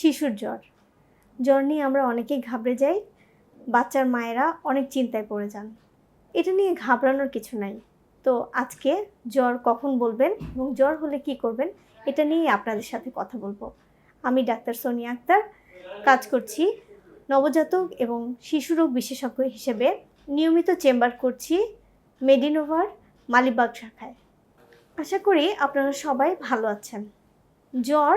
শিশুর জ্বর। জ্বর নিয়ে আমরা অনেকেই ঘাবড়ে যাই, বাচ্চার মায়েরা অনেক চিন্তায় পড়ে যান। এটা নিয়ে ঘাবড়ানোর কিছু নাই। তো আজকে জ্বর কখন বলবেন এবং জ্বর হলে কি করবেন, এটা নিয়ে আপনাদের সাথে কথা বলব। আমি ডাক্তার সোনিয়া আক্তার, কাজ করছি নবজাতক এবং শিশুরোগ বিশেষজ্ঞ হিসেবে। নিয়মিত চেম্বার করছি মেডিনোভার মালিবাগ শাখায়। আশা করি আপনারা সবাই ভালো আছেন। জ্বর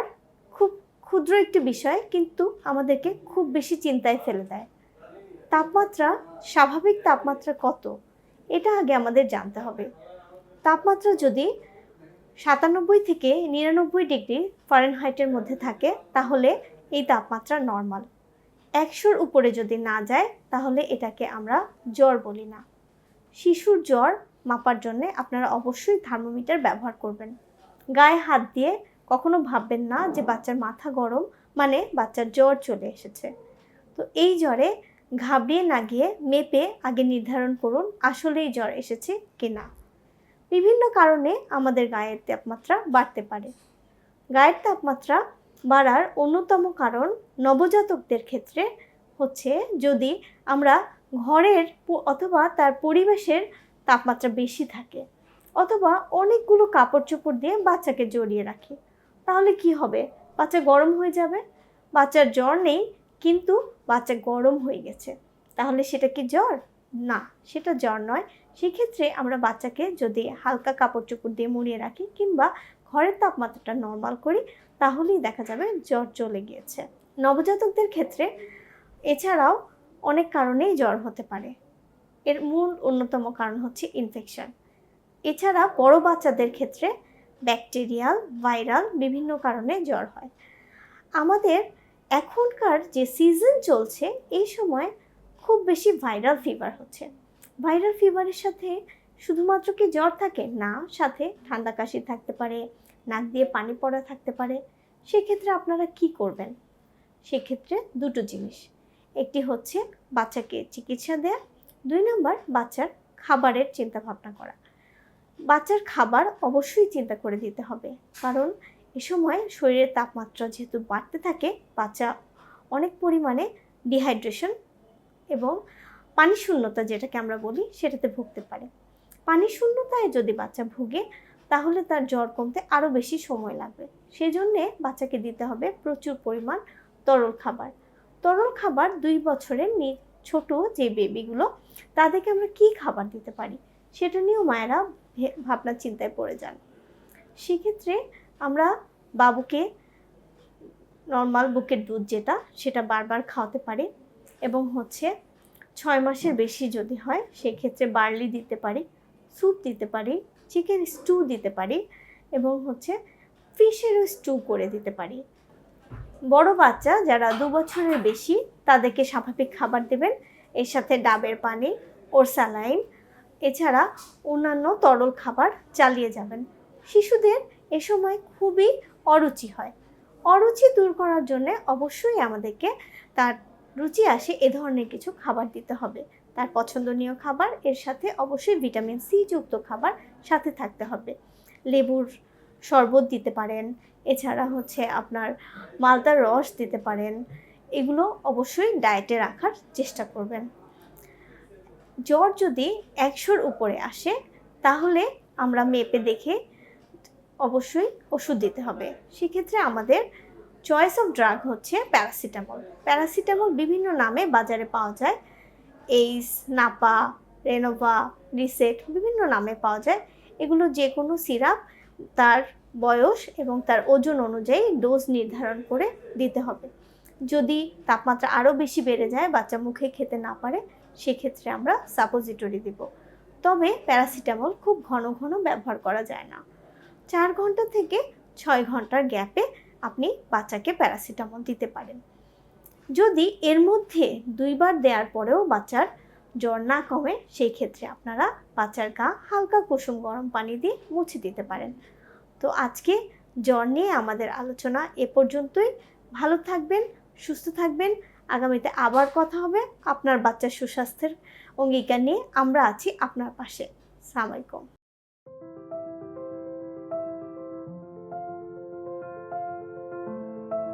ক্ষুদ্র একটি বিষয়, কিন্তু আমাদেরকে খুব বেশি চিন্তায় ফেলে দেয়। তাপমাত্রা, স্বাভাবিক তাপমাত্রা কত? এটা আগে আমাদের জানতে হবে। তাপমাত্রা যদি সাতানব্বই থেকে নিরানব্বই ডিগ্রি ফারেনহাইটের মধ্যে থাকে, তাহলে এই তাপমাত্রা নর্মাল। একশোর উপরে যদি না যায়, তাহলে এটাকে আমরা জ্বর বলি না। শিশুর জ্বর মাপার জন্যে আপনারা অবশ্যই থার্মোমিটার ব্যবহার করবেন। গায়ে হাত দিয়ে কখনো ভাববেন না যে বাচ্চার মাথা গরম মানে বাচ্চার জ্বর চলে এসেছে। তো এই জ্বরে ঘাবড়িয়ে না গিয়ে মেপে আগে নির্ধারণ করুন আসলেই জ্বর এসেছে কি না বিভিন্ন কারণে আমাদের গায়ের তাপমাত্রা বাড়তে পারে। গায়ের তাপমাত্রা বাড়ার অন্যতম কারণ নবজাতকদের ক্ষেত্রে হচ্ছে যদি আমরা ঘরের অথবা তার পরিবেশের তাপমাত্রা বেশি থাকে, অথবা অনেকগুলো কাপড় চোপড় দিয়ে বাচ্চাকে জড়িয়ে রাখি। তাহলে কি হবে? বাচ্চা গরম হয়ে যাবে। বাচ্চার জ্বর নেই, কিন্তু বাচ্চা গরম হয়ে গেছে। তাহলে সেটা কি জ্বর? না, সেটা জ্বর নয়। সেক্ষেত্রে আমরা বাচ্চাকে যদি হালকা কাপড় চোপড় দিয়ে মুড়িয়ে রাখি কিংবা ঘরের তাপমাত্রাটা নর্মাল করি, তাহলেই দেখা যাবে জ্বর চলে গিয়েছে। নবজাতকদের ক্ষেত্রে এছাড়াও অনেক কারণেই জ্বর হতে পারে। এর মূল অন্যতম কারণ হচ্ছে ইনফেকশন এছাড়া বড় বাচ্চাদের ক্ষেত্রে ব্যাকটেরিয়াল, ভাইরাল, বিভিন্ন কারণে জ্বর হয়। আমাদের এখনকার যে সিজন চলছে, এই সময় খুব বেশি ভাইরাল ফিভার হচ্ছে। ভাইরাল ফিভারের সাথে শুধুমাত্র কি জ্বর থাকে? না, সাথে ঠান্ডা কাশি থাকতে পারে, নাক দিয়ে পানি পড়া থাকতে পারে। সেক্ষেত্রে আপনারা কি করবেন? সেক্ষেত্রে দুটো জিনিস। একটি হচ্ছে বাচ্চাকে চিকিৎসা দেয়া, দুই নম্বর বাচ্চার খাবারের চিন্তা ভাবনা করা। বাচ্চার খাবার অবশ্যই চিন্তা করে দিতে হবে। কারণ এ সময় শরীরের তাপমাত্রা যেহেতু বাড়তে থাকে, বাচ্চা অনেক পরিমাণে ডিহাইড্রেশন এবং পানি শূন্যতা যেটাকে আমরা বলি, সেটাতে ভুগতে পারে। পানি শূন্যতায় যদি বাচ্চা ভুগে, তাহলে তার জ্বর কমতে আরও বেশি সময় লাগবে। সেই জন্যে বাচ্চাকে দিতে হবে প্রচুর পরিমাণ তরল খাবার। তরল খাবার দুই বছরের ছোট যে বেবিগুলো তাদেরকে আমরা কি খাবার দিতে পারি? সেটা নিয়েও মায়েরা ভাবনা চিন্তায় পড়ে যান। সেক্ষেত্রে আমরা বাবুকে নর্মাল বুকের দুধ যেটা, সেটা বারবার খাওয়াতে পারি এবং হচ্ছে ছয় মাসের বেশি যদি হয়, সেক্ষেত্রে বার্লি দিতে পারি স্যুপ দিতে পারি চিকেন স্টু দিতে পারি এবং হচ্ছে ফিশেরও স্টু করে দিতে পারি। বড় বাচ্চা যারা দু বছরের বেশি, তাদেরকে স্বাভাবিক খাবার দেবেন। এর সাথে ডাবের পানি, ওর স্যালাইন এছাড়া অন্যান্য তরল খাবার চালিয়ে যাবেন। শিশুদের এ সময় খুবই অরুচি হয়। অরুচি দূর করার জন্য অবশ্যই আমাদেরকে তার রুচি আসে এ ধরনের কিছু খাবার দিতে হবে। তার পছন্দনীয় খাবার, এর সাথে অবশ্যই ভিটামিন সি যুক্ত খাবার সাথে থাকতে হবে। লেবুর শরবত দিতে পারেন, এছাড়া হচ্ছে আপনার মালতার রস দিতে পারেন। এগুলো অবশ্যই ডায়েটে রাখার চেষ্টা করবেন। জ্বর যদি একশোর উপরে আসে, তাহলে আমরা মেপে দেখে অবশ্যই ওষুধ দিতে হবে। সেক্ষেত্রে আমাদের চয়েস অফ ড্রাগ হচ্ছে প্যারাসিটামল প্যারাসিটামল বিভিন্ন নামে বাজারে পাওয়া যায়। এইস নাপা রেনোভা রিসেট বিভিন্ন নামে পাওয়া যায়। এগুলো যে কোনো সিরাপ তার বয়স এবং তার ওজন অনুযায়ী ডোজ নির্ধারণ করে দিতে হবে। যদি তাপমাত্রা আরও বেশি বেড়ে যায়, বাচ্চা মুখে খেতে না পারে সেক্ষেত্রে আমরা সাপোজিটরি দিব। তবে প্যারাসিটামল খুব ঘন ঘন ব্যবহার করা যায় না। চার ঘণ্টা থেকে ছয় ঘণ্টার গ্যাপে আপনি বাচ্চাকে প্যারাসিটামল দিতে পারেন। যদি এর মধ্যে দুইবার দেওয়ার পরেও বাচ্চার জ্বর না কমে, সেই ক্ষেত্রে আপনারা বাচ্চার গা হালকা কুসুম গরম পানি দিয়ে মুছে দিতে পারেন। তো আজকে জ্বর নিয়ে আমাদের আলোচনা এ পর্যন্তই। ভালো থাকবেন, সুস্থ থাকবেন। আগামীতে আবার কথা হবে আপনার বাচ্চার সুস্বাস্থ্যের অঙ্গীকার নিয়ে। আমরা আছি আপনার পাশে। সালামালাইকুম।